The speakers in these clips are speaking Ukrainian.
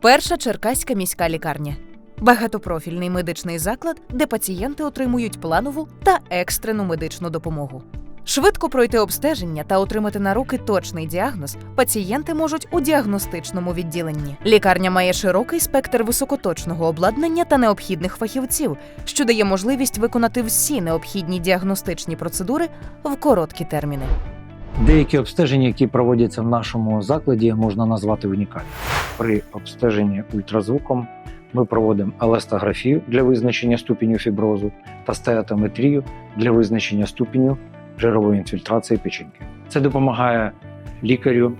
Перша Черкаська міська лікарня. Багатопрофільний медичний заклад, де пацієнти отримують планову та екстрену медичну допомогу. Швидко пройти обстеження та отримати на руки точний діагноз пацієнти можуть у діагностичному відділенні. Лікарня має широкий спектр високоточного обладнання та необхідних фахівців, що дає можливість виконати всі необхідні діагностичні процедури в короткі терміни. Деякі обстеження, які проводяться в нашому закладі, можна назвати унікальними. При обстеженні ультразвуком ми проводимо еластографію для визначення ступеню фіброзу та стеатометрію для визначення ступеню жирової інфільтрації печінки. Це допомагає лікарю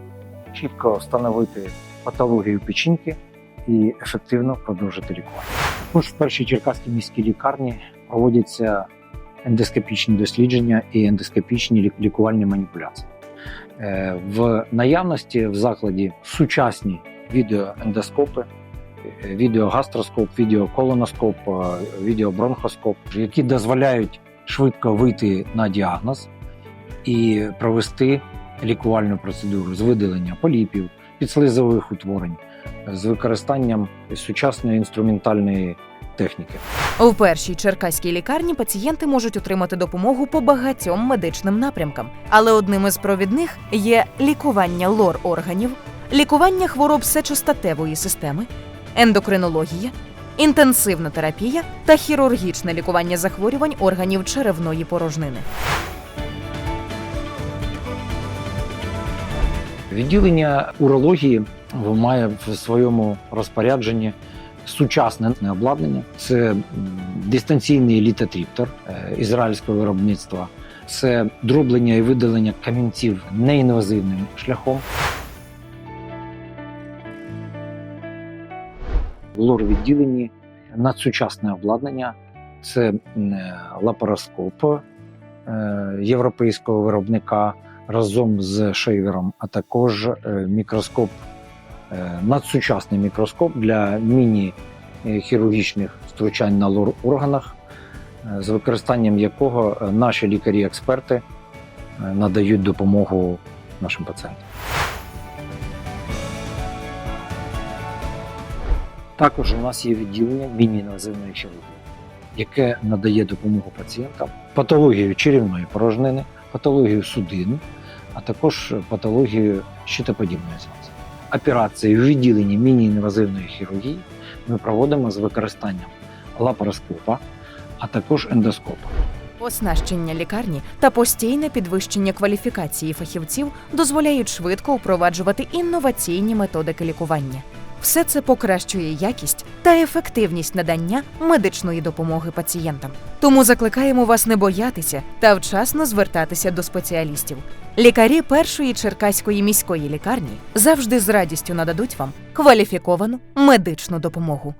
чітко встановити патологію печінки і ефективно продовжити лікування. Також в першій черкаській міській лікарні проводяться ендоскопічні дослідження і ендоскопічні лікувальні маніпуляції. Е, В наявності в закладі сучасні відеоендоскопи, е, відеогастроскоп, відеоколоноскоп, е, відеобронхоскоп, які дозволяють швидко вийти на діагноз і провести лікувальну процедуру з видалення поліпів, підслизових утворень з використанням сучасної інструментальної техніки. У першій черкаській лікарні пацієнти можуть отримати допомогу по багатьом медичним напрямкам, але одним із провідних є лікування лор органів, лікування хвороб сечостатевої системи, ендокринологія, інтенсивна терапія та хірургічне лікування захворювань органів черевної порожнини. Відділення урології має в своєму розпорядженні сучасне обладнання. Це дистанційний літотріптор е, ізраїльського виробництва, це дроблення і видалення камінців неінвазивним шляхом. В лор-відділенні надсучасне обладнання це е, лапароскоп е, європейського виробника разом з шейвером, а також е, мікроскоп, надсучасний мікроскоп для міні-хірургічних втручань на лор-органах, е, з використанням якого наші лікарі-експерти надають допомогу нашим пацієнтам. Також у нас є відділення міні-інвазивної хірургії, яке надає допомогу пацієнтам патологію черевної порожнини, патологію судин, а також патологію щитоподібної залози. Операції у відділенні міні-інвазивної хірургії ми проводимо з використанням лапароскопа, а також ендоскопа. Оснащення лікарні та постійне підвищення кваліфікації фахівців дозволяють швидко впроваджувати інноваційні методики лікування. Все це покращує якість та ефективність надання медичної допомоги пацієнтам. Тому закликаємо вас не боятися та вчасно звертатися до спеціалістів. Лікарі першої черкаської міської лікарні завжди з радістю нададуть вам кваліфіковану медичну допомогу.